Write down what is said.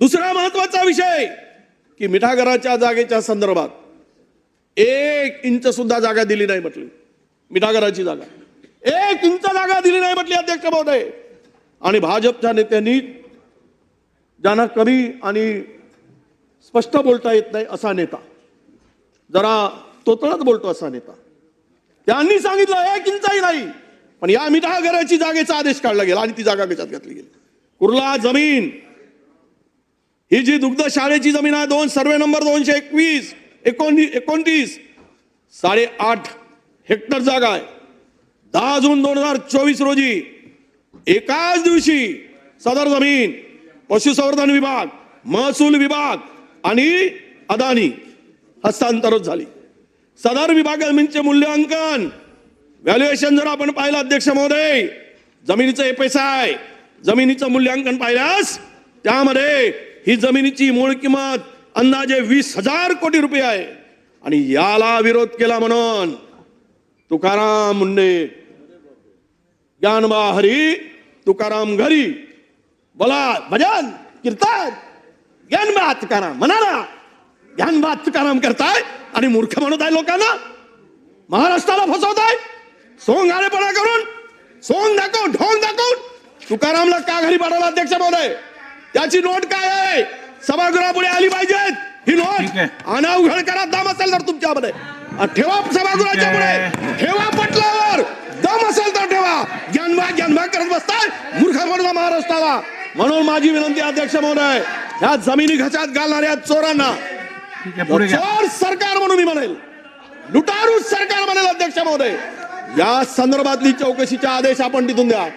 दुसरा महत्त्वाचा विषय की मिठागराच्या जागेच्या संदर्भात एक इंच सुद्धा जागा दिली नाही म्हटली. मिठागराची जागा. एक इंच जागा दिली नाही म्हटली अध्यक्ष महोदय. आणि भाजपच्या नेत्यांनी ज्यांना कमी आणि स्पष्ट बोलता येत नाही असा नेता जरा तोतळत बोलतो असा नेता त्यांनी सांगितलं एक इंचही नाही. पण या मिठागराची जागेचा आदेश काढला गेला आणि ती जागा कशात घातली गेली. कुर्ला जमीन ही जी दुग्ध शाळेची जमीन आहे दोन सर्वे नंबर दोनशे एकवीस एकोणतीस एकोणतीस साडेआठ हेक्टर जागा आहे. दहा जून दोन हजार चोवीस रोजी एकाच दिवशी सदर जमीन पशुसंवर्धन विभाग महसूल विभाग आणि अदानी हस्तांतरित झाली. सदर विभाग जमीनचे मूल्यांकन व्हॅल्युएशन जर आपण पाहिलं अध्यक्ष महोदय जमिनीचं एपेसाय जमिनीचं मूल्यांकन पाहिल्यास त्यामध्ये ही जमिनीची मूळ किंमत अंदाजे वीस हजार कोटी रुपये आहे. आणि याला विरोध केला म्हणून तुकाराम मुंडे. ज्ञानबा हरी तुकाराम घरी. बोला भजन कीर्तन. ज्ञानबा तुकाराम म्हणाला ज्ञानबा तुकाराम करताय आणि मूर्ख म्हणत आहे लोकांना. महाराष्ट्राला फसवताय. सोंग आलेपणा करून सोंग दाखवून ढोंग दाखवून तुकारामला का घरी पाठवला अध्यक्ष महोदय? त्याची नोट काय आहे? सभागृहापुढे आली पाहिजेत. ही नोट. अनावघड करा दम असेल तर तुमच्यामध्ये. ठेवा सभागृहाच्या. पुढे. ठेवा पटलावर. दम असेल तर ठेवा. ज्ञानबा ज्ञानबा करत बसताय. मूर्ख म्हणून महाराष्ट्राला. म्हणून माझी विनंती अध्यक्ष महोदय ह्या जमिनी घशात घालणाऱ्या चोरांना. चोर सरकार म्हणून मी म्हणेल. लुटारू सरकार म्हणेल अध्यक्ष महोदय. या संदर्भातली चौकशीचे आदेश आपण तिथून द्या.